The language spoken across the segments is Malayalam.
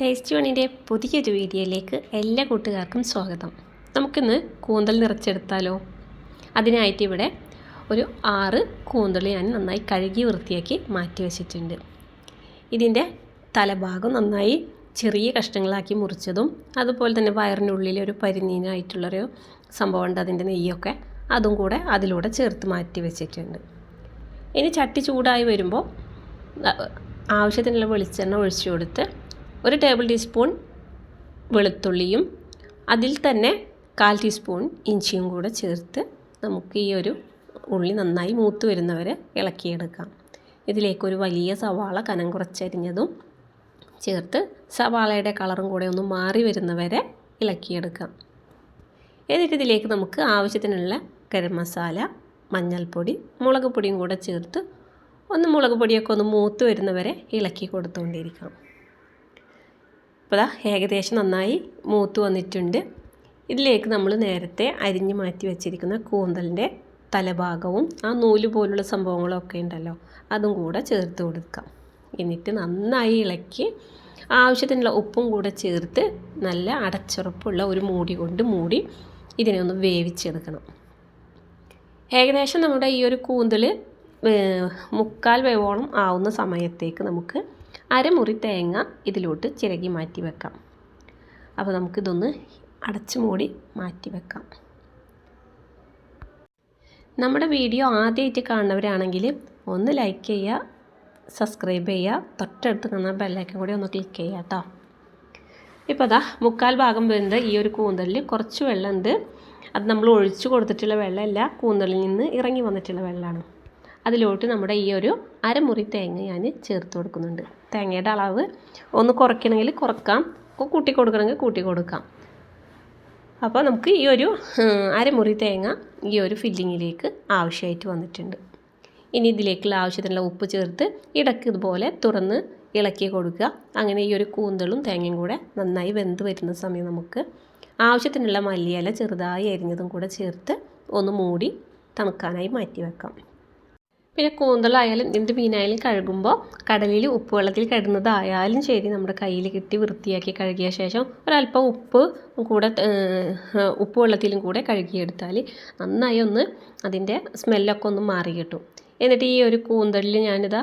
ടേസ്റ്റ് വണിന്റെ പുതിയൊരു വീഡിയോയിലേക്ക് എല്ലാ കൂട്ടുകാർക്കും സ്വാഗതം. നമുക്കിന്ന് കൂന്തൽ നിറച്ചെടുത്താലോ? അതിനായിട്ട് ഇവിടെ ഒരു ആറ് കൂന്തൽ ഞാൻ നന്നായി കഴുകി വൃത്തിയാക്കി മാറ്റി വച്ചിട്ടുണ്ട്. ഇതിന്റെ തലഭാഗം നന്നായി ചെറിയ കഷ്ണങ്ങളാക്കി മുറിച്ചതും അതുപോലെ തന്നെ വയറിനുള്ളിൽ ഒരു പരിനീനായിട്ടുള്ളൊരു സംഭവമുണ്ട് അതിന്റെ നെയ്യൊക്കെ അതും കൂടെ അതിലൂടെ ചേർത്ത് മാറ്റി വെച്ചിട്ടുണ്ട്. ഇനി ചട്ടി ചൂടായി വരുമ്പോൾ ആവശ്യത്തിനുള്ള വെളിച്ചെണ്ണ ഒഴിച്ചു കൊടുത്ത് ഒരു ടേബിൾ ടീസ്പൂൺ വെളുത്തുള്ളിയും അതിൽ തന്നെ കാൽ ടീസ്പൂൺ ഇഞ്ചിയും കൂടെ ചേർത്ത് നമുക്ക് ഈ ഒരു ഉള്ളി നന്നായി മൂത്ത് വരുന്നവരെ ഇളക്കിയെടുക്കാം. ഇതിലേക്കൊരു വലിയ സവാള കനം കുറച്ചരിഞ്ഞതും ചേർത്ത് സവാളയുടെ കളറും കൂടെ ഒന്ന് മാറി വരുന്നവരെ ഇളക്കിയെടുക്കാം. എന്നിട്ട് ഇതിലേക്ക് നമുക്ക് ആവശ്യത്തിനുള്ള ഗരം മസാല മഞ്ഞൾപ്പൊടി മുളക് പൊടിയും കൂടെ ചേർത്ത് ഒന്ന് മുളക് പൊടിയൊക്കെ ഒന്ന് മൂത്ത് വരുന്നവരെ ഇളക്കി കൊടുത്തുകൊണ്ടിരിക്കണം ഇപ്പോൾ ഏകദേശം നന്നായി മൂത്ത് വന്നിട്ടുണ്ട്. ഇതിലേക്ക് നമ്മൾ നേരത്തെ അരിഞ്ഞു മാറ്റി വെച്ചിരിക്കുന്ന കൂന്തലിന്റെ തലഭാഗവും ആ നൂൽ പോലുള്ള സംഭവങ്ങളൊക്കെ ഉണ്ടല്ലോ അതും കൂടെ ചേർത്ത് കൊടുക്കാം. എന്നിട്ട് നന്നായി ഇളക്കി ആവശ്യത്തിനുള്ള ഉപ്പും കൂടെ ചേർത്ത് നല്ല അടച്ചുറപ്പുള്ള ഒരു മൂടി കൊണ്ട് മൂടി ഇതിനെ ഒന്ന് വേവിച്ചെടുക്കണം. ഏകദേശം നമ്മുടെ ഈ ഒരു കൂന്തൽ മുക്കാൽ വേവോളം ആവുന്ന സമയത്തേക്ക് നമുക്ക് അരമുറി തേങ്ങ ഇതിലോട്ട് ചിരകി മാറ്റി വെക്കാം. അപ്പോൾ നമുക്കിതൊന്ന് അടച്ചു മൂടി മാറ്റി വെക്കാം. നമ്മുടെ വീഡിയോ ആദ്യമായിട്ട് കാണുന്നവരാണെങ്കിൽ ഒന്ന് ലൈക്ക് ചെയ്യുക സബ്സ്ക്രൈബ് ചെയ്യുക തൊട്ടടുത്ത് കാണാൻ ബെല്ലൈക്കൻ കൂടി ഒന്ന് ക്ലിക്ക് ചെയ്യുക കേട്ടോ. ഇപ്പോൾ അതാ മുക്കാൽ ഭാഗം വരുന്നത് ഈ ഒരു കൂന്തലിൽ കുറച്ച് വെള്ളമുണ്ട്. അത് നമ്മൾ ഒഴിച്ചു കൊടുത്തിട്ടുള്ള വെള്ളമല്ല കൂന്തലിൽ നിന്ന് ഇറങ്ങി വന്നിട്ടുള്ള വെള്ളമാണ്. അതിലോട്ട് നമ്മുടെ ഈ ഒരു അരമുറി തേങ്ങ ഞാൻ ചേർത്ത് കൊടുക്കുന്നുണ്ട്. തേങ്ങയുടെ അളവ് ഒന്ന് കുറയ്ക്കണമെങ്കിൽ കുറക്കാം. കൂട്ടി കൊടുക്കണമെങ്കിൽ കൂട്ടി കൊടുക്കാം. അപ്പോൾ നമുക്ക് ഈ ഒരു അരമുറി തേങ്ങ ഈ ഒരു ഫില്ലിങ്ങിലേക്ക് ആവശ്യമായിട്ട് വന്നിട്ടുണ്ട്. ഇനി ഇതിലേക്കുള്ള ആവശ്യത്തിനുള്ള ഉപ്പ് ചേർത്ത് ഇടയ്ക്ക് ഇതുപോലെ തുറന്ന് ഇളക്കി കൊടുക്കുക. അങ്ങനെ ഈ ഒരു കൂന്തളും തേങ്ങയും കൂടെ നന്നായി വെന്ത് വരുന്ന സമയം നമുക്ക് ആവശ്യത്തിനുള്ള മല്ലിയില ചെറുതായി അരിഞ്ഞതും കൂടെ ചേർത്ത് ഒന്ന് മൂടി തണുക്കാനായി മാറ്റി വെക്കാം. പിന്നെ കൂന്തലായാലും എന്ത് മീനായാലും കഴുകുമ്പോൾ കടലിൽ ഉപ്പ് വെള്ളത്തിൽ കിടന്നതായാലും ശരി നമ്മുടെ കയ്യിൽ കിട്ടി വൃത്തിയാക്കി കഴുകിയ ശേഷം ഒരല്പം ഉപ്പ് കൂടെ ഉപ്പ് വെള്ളത്തിലും കൂടെ കഴുകിയെടുത്താൽ നന്നായി ഒന്ന് അതിന്റെ സ്മെല്ലൊക്കെ ഒന്ന് മാറി കിട്ടും. എന്നിട്ട് ഈ ഒരു കൂന്തലിൽ ഞാനിതാ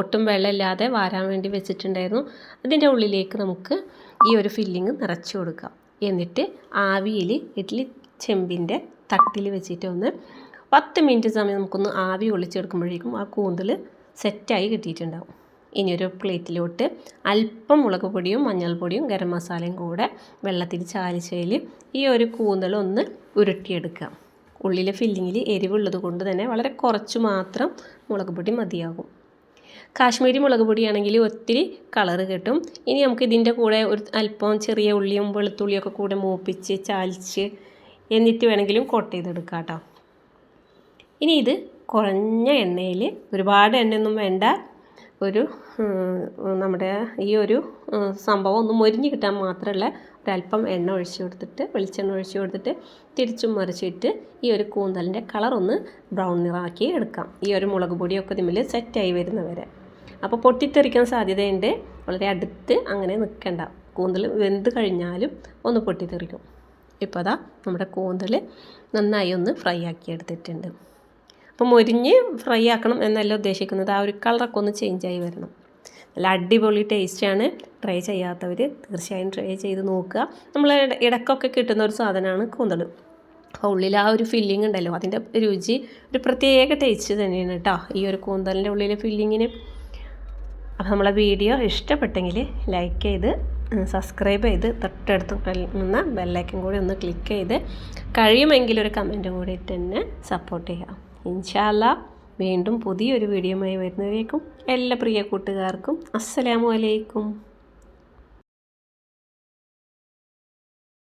ഒട്ടും വെള്ളമില്ലാതെ വാരാൻ വേണ്ടി വെച്ചിട്ടുണ്ടായിരുന്നു. അതിന്റെ ഉള്ളിലേക്ക് നമുക്ക് ഈ ഒരു ഫില്ലിങ് നിറച്ചു കൊടുക്കാം. എന്നിട്ട് ആവിയിൽ ഇഡ്ഡലി ചെമ്പിന്റെ തട്ടിൽ വെച്ചിട്ട് ഒന്ന് പത്ത് മിനിറ്റ് സമയം നമുക്കൊന്ന് ആവി ഒളിച്ചെടുക്കുമ്പോഴേക്കും ആ കൂന്തൽ സെറ്റായി കിട്ടിയിട്ടുണ്ടാവും. ഇനി ഒരു പ്ലേറ്റിലോട്ട് അല്പം മുളക് പൊടിയും മഞ്ഞൾപ്പൊടിയും ഗരം മസാലയും കൂടെ വെള്ളത്തിൽ ചാലിച്ചതിൽ ഈ ഒരു കൂന്തൽ ഒന്ന് ഉരുട്ടിയെടുക്കുക. ഉള്ളിലെ ഫില്ലിങ്ങിൽ എരിവുള്ളത് കൊണ്ട് തന്നെ വളരെ കുറച്ച് മാത്രം മുളക് പൊടി മതിയാകും. കാശ്മീരി മുളക് പൊടിയാണെങ്കിൽ ഒത്തിരി കളറ് കിട്ടും. ഇനി നമുക്ക് ഇതിന്റെ കൂടെ ഒരു അല്പം ചെറിയ ഉള്ളിയും വെളുത്തുള്ളിയൊക്കെ കൂടെ മൂപ്പിച്ച് ചാലിച്ച് എന്നിട്ട് വേണമെങ്കിലും കോട്ട് ചെയ്തെടുക്കാം കേട്ടോ. ഇനി ഇത് കുറഞ്ഞ എണ്ണയിൽ ഒരുപാട് എണ്ണയൊന്നും വേണ്ട. ഒരു നമ്മുടെ ഈ ഒരു സംഭവം ഒന്ന് മൊരിഞ്ഞ് കിട്ടാൻ മാത്രമല്ല ഒരല്പം എണ്ണ ഒഴിച്ചു കൊടുത്തിട്ട് വെളിച്ചെണ്ണ ഒഴിച്ചു കൊടുത്തിട്ട് തിരിച്ചും മറിച്ചിട്ട് ഈ ഒരു കൂന്തലിന്റെ കളറൊന്ന് ബ്രൗൺ നിറാക്കി എടുക്കാം. ഈ ഒരു മുളക് പൊടിയൊക്കെ തമ്മിൽ സെറ്റായി വരുന്നവരെ. അപ്പോൾ പൊട്ടിത്തെറിക്കാൻ സാധ്യതയുണ്ട്. വളരെ അടുത്ത് അങ്ങനെ നിൽക്കണ്ട. കൂന്തൽ വെന്ത് കഴിഞ്ഞാലും ഒന്ന് പൊട്ടിത്തെറിക്കും. ഇപ്പോൾ അതാ നമ്മുടെ കൂന്തൽ നന്നായി ഒന്ന് ഫ്രൈ ആക്കി എടുത്തിട്ടുണ്ട്. അപ്പോൾ മൊരിഞ്ഞ് ഫ്രൈ ആക്കണം എന്നല്ല ഉദ്ദേശിക്കുന്നത്. ആ ഒരു കളറൊക്കെ ഒന്ന് ചേഞ്ചായി വരണം. നല്ല അടിപൊളി ടേസ്റ്റാണ് ട്രൈ ചെയ്യാത്തവർ തീർച്ചയായും ട്രൈ ചെയ്ത് നോക്കുക. നമ്മൾ ഇടക്കൊക്കെ കിട്ടുന്ന ഒരു സാധനമാണ് കൂന്തൽ അപ്പോൾ ഉള്ളിൽ ആ ഒരു ഫില്ലിംഗ് ഉണ്ടല്ലോ അതിന്റെ രുചി ഒരു പ്രത്യേക ടേസ്റ്റ് തന്നെയാണ് കേട്ടോ ഈ ഒരു കൂന്തലിന്റെ ഉള്ളിലെ ഫില്ലിങ്ങിന് അപ്പോൾ നമ്മളെ വീഡിയോ ഇഷ്ടപ്പെട്ടെങ്കിൽ ലൈക്ക് ചെയ്ത് സബ്സ്ക്രൈബ് ചെയ്ത് തൊട്ടടുത്ത് നിന്ന് ബെല്ലൈക്കൻ കൂടി ഒന്ന് ക്ലിക്ക് ചെയ്ത് കഴിയുമെങ്കിൽ ഒരു കമന്റ് കൂടി തന്നെ സപ്പോർട്ട് ചെയ്യാം ഇൻഷാല്ല വീണ്ടും പുതിയൊരു വീഡിയോയുമായി വരുന്നവരേക്കും എല്ലാ പ്രിയ കൂട്ടുകാർക്കും അസ്സലാമു അലൈക്കും.